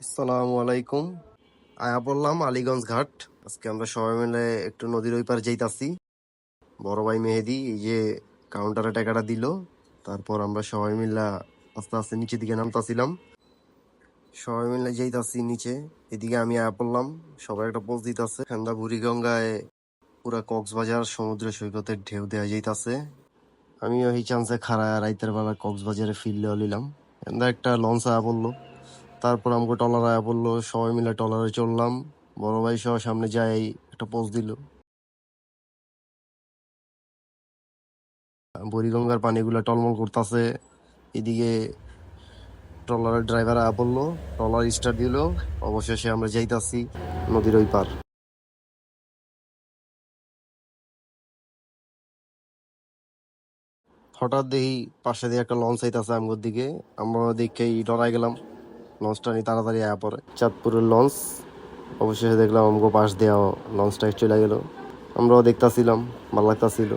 আসসালামু আলাইকুম। আয়া বললাম, আলিগঞ্জ ঘাট। আজকে আমরা সবাই মিলে একটু নদীর ওই পার যাইতাছি। বড় ভাই মেহেদি, এই যে কাউন্টারে টাকাটা দিল। তারপর আমরা সবাই মিলে আস্তে আস্তে নিচের দিকে নামতাছিলাম। সবাই মিলে যাইতাছি নিচে। এদিকে আমি আয়া পড়লাম সবাই একটা পোজ দিতেছে। ঠান্ডা বুড়িগঙ্গায় পুরা কক্সবাজার সমুদ্র সৈকতের ঢেউ দেওয়া যাইতাছে। আমি ওই চান্সে খাড়া রাইতের বেলা কক্সবাজারে ফিরলে নিলাম একটা লঞ্চ আয়া পড়ল তারপর আমাকে টলার আয়া পড়ল সবাই মিলে টলারে চললাম। বড় ভাই সহ সামনে যাই, একটা পোজ দিল। বুড়িগঙ্গার পানিগুলো টলমল করতেছে। এদিকে ট্রলারের ড্রাইভার আয়া পড়ল ট্রলার স্টার্ট দিল। অবশেষে আমরা যাইতাছি নদীর ওই পার। হঠাৎ দেখি পাশে দিয়ে একটা লঞ্চ আইতাছে আমগোর দিকে। আমরা দেখেই ডরাই গেলাম। লঞ্চটা নিয়ে তাড়াতাড়ি আয়া পড়ে। চাঁদপুরের লঞ্চ, অবশেষে দেখলাম আমগো পাশ দেওয়া লঞ্চটা চলে গেল। আমরাও দেখতাছিলাম, ভালো লাগতাছিল।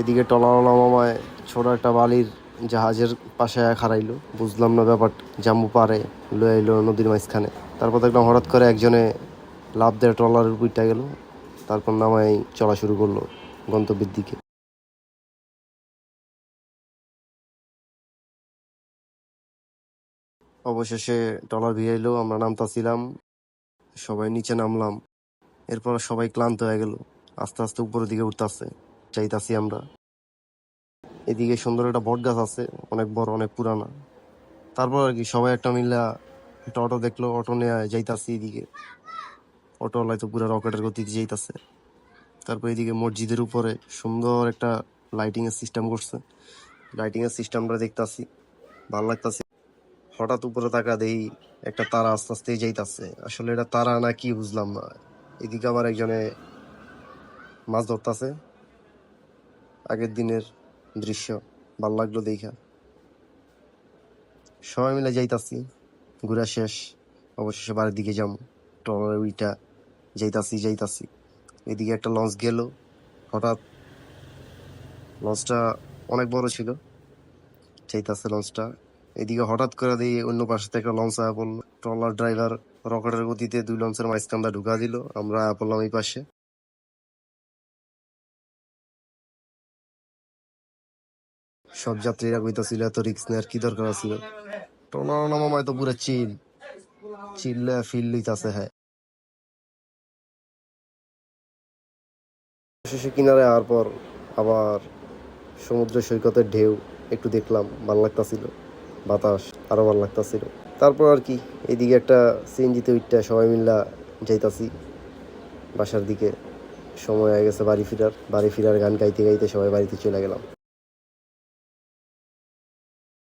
এদিকে টলাওয়ালা মামায় ছোট একটা বালির জাহাজের পাশে খারাইলো বুঝলাম না ব্যাপার, জাম্বু পারে লয়ে এলো নদীর মাঝখানে। তারপর দেখলাম হঠাৎ করে একজনে লাভ দেয় ট্রলারের উপরটা গেল। তারপর নামাই চলা শুরু করল গন্তব্যের দিকে। অবশেষে টলার ভিড়াইলো আমরা নামতাছিলাম, সবাই নিচে নামলাম। এরপর সবাই ক্লান্ত হয়ে গেল, আস্তে আস্তে উপরের দিকে উঠতেছে চাইতাছি আমরা। এদিকে সুন্দর একটা বট গাছ আছে, অনেক বড়, অনেক পুরানা। তারপর আর কি সবাই একটা মিল্লা একটা অটো দেখল, অটো নিয়ে যাইতাছি এদিকে। অটো তো পুরো রকেটের গতিতে যাইতাছে। তারপর এদিকে মসজিদের উপরে সুন্দর একটা লাইটিংয়ের সিস্টেম করছে। লাইটিংয়ের সিস্টেমটা দেখতাছি, ভালো লাগতাছে। হঠাৎ উপরে তাকা দেই একটা তারা আস্তে আস্তে যাইতাছে। আসলে এটা তারা না কি বুঝলাম না। এদিকে আবার একজনে মাছ ধরতাছে। আগের দিনের দৃশ্য, ভালো লাগল দেখা। সবাই মিলে যাইতাছি, ঘুরা শেষ। অবশেষে বাড়ির দিকে যাম। ট্রলারের উইটা যাইতাছি যাইতাছি। এদিকে একটা লঞ্চ গেল। হঠাৎ লঞ্চটা অনেক বড় ছিল। যাইতাছে লঞ্চটা। এদিকে হঠাৎ করে দিয়ে অন্য পাশে থেকে লঞ্চ আয়া পড়ল। ট্রলার ড্রাইভার রকেটের গতিতে দুই লঞ্চের মাঝখানটা ঢুকা দিল। আমরা আয়া পড়লাম এই পাশে। সব যাত্রীরা কইতাছিল, এত রিক্স নেওয়ার কি দরকার ছিল ট্রলার নামামায় তো পুরো চিল চিল্লা ফিল লইতাছে হ্যাঁ। শেষে কিনারে আওয়ার পর আবার সমুদ্র সৈকতের ঢেউ একটু দেখলাম, ভালো লাগতাছিল। বাতাস আরও ভালো লাগতেছিল। তারপর আর কি, এদিকে একটা সিএনজিতে উঠটা সবাই মিল্লা যাইতাছি। বাসার দিকে সময় হয়ে গেছে বাড়ি ফিরার। বাড়ি ফিরার গান গাইতে গাইতে সবাই বাড়িতে চলে গেলাম।